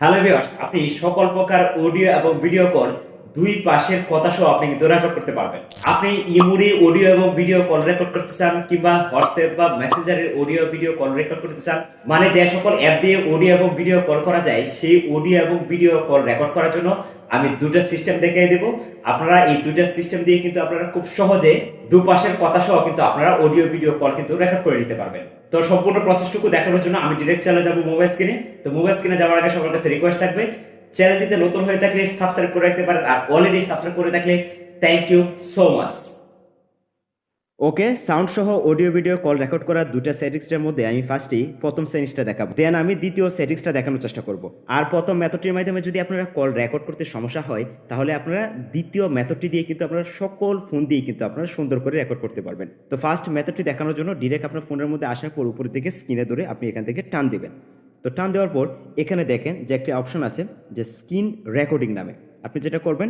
Hello viewers আপনি সকল প্রকার অডিও এবং ভিডিও কল দুই পাশের কথা সহ আপনি কিন্তু রেকর্ড করতে পারবেন। আপনি ইমুরি অডিও এবং ভিডিও কল রেকর্ড করতে চান কিংবা হোয়াটসঅ্যাপ বা মেসেঞ্জারের অডিও ভিডিও কল রেকর্ড করতে চান মানে যে সকল অ্যাপ দিয়ে অডিও এবং ভিডিও কল করা যায়, সেই অডিও এবং ভিডিও কল রেকর্ড করার জন্য আমি দুটো সিস্টেম দেখিয়ে দেব। আপনারা এই দুটো সিস্টেম দিয়ে কিন্তু আপনারা খুব সহজে দুপাশের কথা সহ কিন্তু আপনারা অডিও ভিডিও কল কিন্তু রেকর্ড করে নিতে পারবেন। তো সম্পূর্ণ প্রসেসটুকু দেখানোর জন্য আমি ডিরেক্ট চ্যানেলে যাব মোবাইল স্ক্রিনে তো মোবাইল স্ক্রিনে যাওয়ার আগে সবার কাছে রিকোয়েস্ট থাকবে চ্যানেলটিতে নতুন হয়ে থাকলে সাবস্ক্রাইব করে রাখতে পারেন আর অলরেডি সাবস্ক্রাইব করে থাকলে thank you so much okay sound সহ অডিও ভিডিও কল রেকর্ড করার দুটো সেটিংসটার মধ্যে আমি ফার্স্টেই প্রথম সেটিংসটা দেখাবো। দেন আমি দ্বিতীয় সেটিংসটা দেখানোর চেষ্টা করব। আর প্রথম মেথডটির মাধ্যমে যদি আপনারা কল রেকর্ড করতে সমস্যা হয়, তাহলে আপনারা দ্বিতীয় মেথডটি দিয়ে কিন্তু আপনারা সকল ফোন দিয়ে কিন্তু আপনারা সুন্দর করে রেকর্ড করতে পারবেন। তো ফার্স্ট মেথডটি দেখানোর জন্য ডিরেক্ট আপনার ফোনের মধ্যে আসার পর উপরের দিকে স্ক্রিনে ধরে আপনি এখান থেকে টান দিবেন। তো টান দেওয়ার পর এখানে দেখেন যে একটি অপশন আছে যে স্ক্রিন রেকর্ডিং নামে। আপনি যেটা করবেন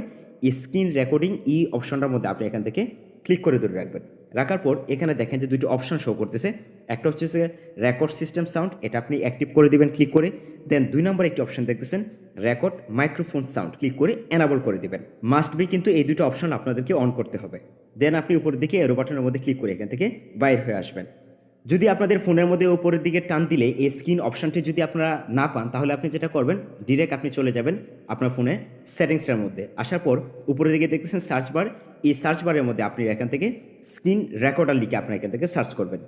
স্ক্রিন রেকর্ডিং ই অপশনটার মধ্যে আপনি এখান থেকে ক্লিক করে ধরে রাখবেন। রাখার পর এখানে দেখেন যে দুটো অপশন শো করতেছে। একটা হচ্ছে রেকর্ড সিস্টেম সাউন্ড, এটা আপনি অ্যাক্টিভ করে দিবেন ক্লিক করে। দেন দুই নম্বর একটি অপশন দেখতেছেন, রেকর্ড মাইক্রোফোন সাউন্ড, ক্লিক করে এনাবল করে দিবেন। মাস্ট বি কিন্তু এই দুটো অপশন আপনাদেরকে অন করতে হবে। দেন আপনি উপরের দিকে এরো বাটনের মধ্যে ক্লিক করে এখান থেকে বাইর হয়ে আসবেন। যদি আপনাদের ফোনের মধ্যে উপরের দিকে টান দিলে এই স্ক্রিন অপশনটি যদি আপনারা না পান, তাহলে আপনি যেটা করবেন ডিরেক্ট আপনি চলে যাবেন আপনার ফোনে সেটিংসটার মধ্যে। আসার পর উপরের দিকে দেখতেছেন সার্চ বার এই সার্চ বারের মধ্যে আপনি এখান থেকে স্ক্রিন রেকর্ডার লিখে আপনার এখান থেকে সার্চ করবেন।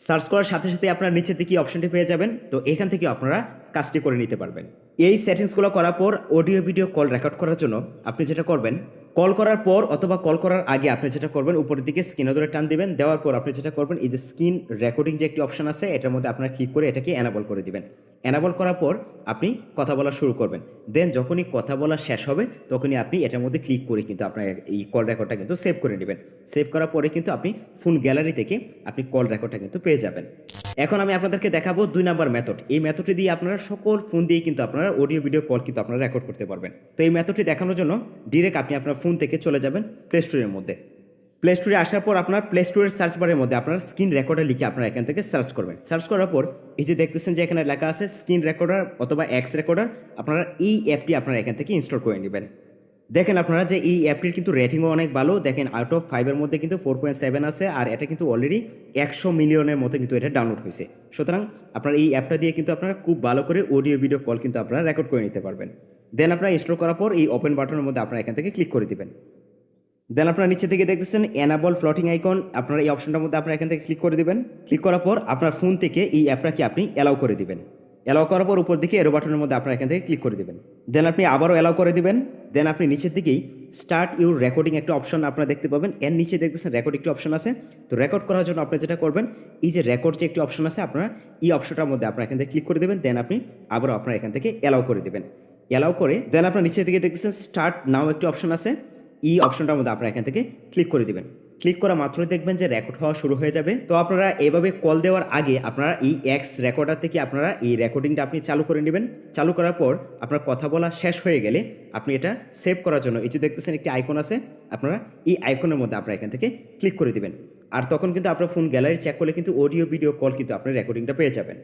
সার্চ করার সাথে সাথে আপনার নিচের দিকে অপশনটি পেয়ে যাবেন, তো এখান থেকে আপনারা কাজটি করে নিতে পারবেন। এই সেটিংসগুলো করার পর অডিও ভিডিও কল রেকর্ড করার জন্য আপনি যেটা করবেন কল করার পর অথবা কল করার আগে আপনি যেটা করবেন, উপরের দিকে স্ক্রিনে ধরে টান দিবেন, দেওয়ার পর আপনি যেটা করবেন, এই যে স্ক্রিন রেকর্ডিং যে একটি অপশন আছে, এটার মধ্যে আপনারা ক্লিক করে এটাকে এনাবল করে দিবেন। এনাবল করার পর আপনি কথা বলা শুরু করবেন। দেন যখনই কথা বলা শেষ হবে, তখনই আপনি এটার মধ্যে ক্লিক করে কিন্তু আপনার এই কল রেকর্ডটা কিন্তু সেভ করে নেবেন। সেভ করার পরে কিন্তু আপনি ফোন গ্যালারি থেকে আপনি কল রেকর্ডটা কিন্তু পেয়ে যাবেন। এখন আমি আপনাদেরকে দেখাবো দুই নাম্বার মেথড এই মেথডটি দিয়ে আপনারা সকল ফোন দিয়ে কিন্তু আপনারা অডিও ভিডিও কল কিন্তু আপনারা রেকর্ড করতে পারবেন। তো এই মেথডটি দেখানোর জন্য ডিরেক্ট আপনি আপনার ফোন থেকে চলে যাবেন প্লে স্টোরের মধ্যে। প্লে স্টোরে আসার পর আপনার প্লে স্টোরের সার্চ বারের মধ্যে আপনার স্ক্রিন রেকর্ডার লিখে আপনারা এখান থেকে সার্চ করবেন। সার্চ করার পর এই যে দেখতেছেন যে এখানে লেখা আছে স্ক্রিন রেকর্ডার অথবা এক্স রেকর্ডার আপনারা এই অ্যাপটি আপনারা এখান থেকে ইনস্টল করে নেবেন। দেখেন আপনারা যে এই অ্যাপটির কিন্তু রেটিংও অনেক ভালো। দেখেন আউট অফ ফাইভের মধ্যে কিন্তু ফোর পয়েন্ট সেভেন আছে আর এটা কিন্তু অলরেডি একশো মিলিয়নের মতো কিন্তু এটা ডাউনলোড হয়েছে। সুতরাং আপনার এই অ্যাপটা দিয়ে কিন্তু আপনারা খুব ভালো করে অডিও ভিডিও কল কিন্তু আপনারা রেকর্ড করে নিতে পারবেন। দেন আপনারা ইনস্টল করার পর এই ওপেন বাটনের মধ্যে আপনারা এখান থেকে ক্লিক করে দিবেন। দেন আপনারা নিচে থেকে দেখতেছেন অ্যানাবল ফ্লটিং আইকন আপনারা এই অপশনটার মধ্যে আপনারা এখান থেকে ক্লিক করে দিবেন। ক্লিক করার পর আপনার ফোন থেকে এই অ্যাপটাকে আপনি অ্যালাউ করে দিবেন। অ্যালাউ করার পর উপর দিকে এরো বাটনের মধ্যে আপনারা এখান থেকে ক্লিক করে দিবেন। দেন আপনি আবারও অ্যালাউ করে দিবেন। দেন আপনি নিচের দিকেই স্টার্ট ইউর রেকর্ডিং একটা অপশন আপনারা দেখতে পাবেন। এর নিচে দেখতেছেন রেকর্ড একটি অপশন আছে। তো রেকর্ড করার জন্য আপনি যেটা করবেন, এই যে রেকর্ড যে একটি অপশন আছে, আপনারা এই অপশনটার মধ্যে আপনারা এখান থেকে ক্লিক করে দেবেন। দেন আপনি আবারও আপনারা এখান থেকে অ্যালাউ করে দিবেন। অ্যালাউ করে দেন আপনার নিচের দিকে দেখতেছেন স্টার্ট নাও একটি অপশন আছে। এই অপশনটার মধ্যে আপনারা এখান থেকে ক্লিক করে দিবেন। ক্লিক করা মাত্রই দেখবেন যে রেকর্ড হওয়া শুরু হয়ে যাবে। তো আপনারা এভাবে কল দেওয়ার আগে আপনারা এই এক্স রেকর্ডার থেকে আপনারা এই রেকর্ডিংটা আপনি চালু করে নেবেন। চালু করার পর আপনার কথা বলা শেষ হয়ে গেলে আপনি এটা সেভ করার জন্য, এই যে দেখতেছেন একটি আইকন আছে, আপনারা এই আইকনের মধ্যে আপনারা এখান থেকে ক্লিক করে দিবেন। আর তখন কিন্তু আপনার ফোন গ্যালারি চেক করলে কিন্তু অডিও ভিডিও কল কিন্তু আপনার রেকর্ডিংটা পেয়ে যাবেন।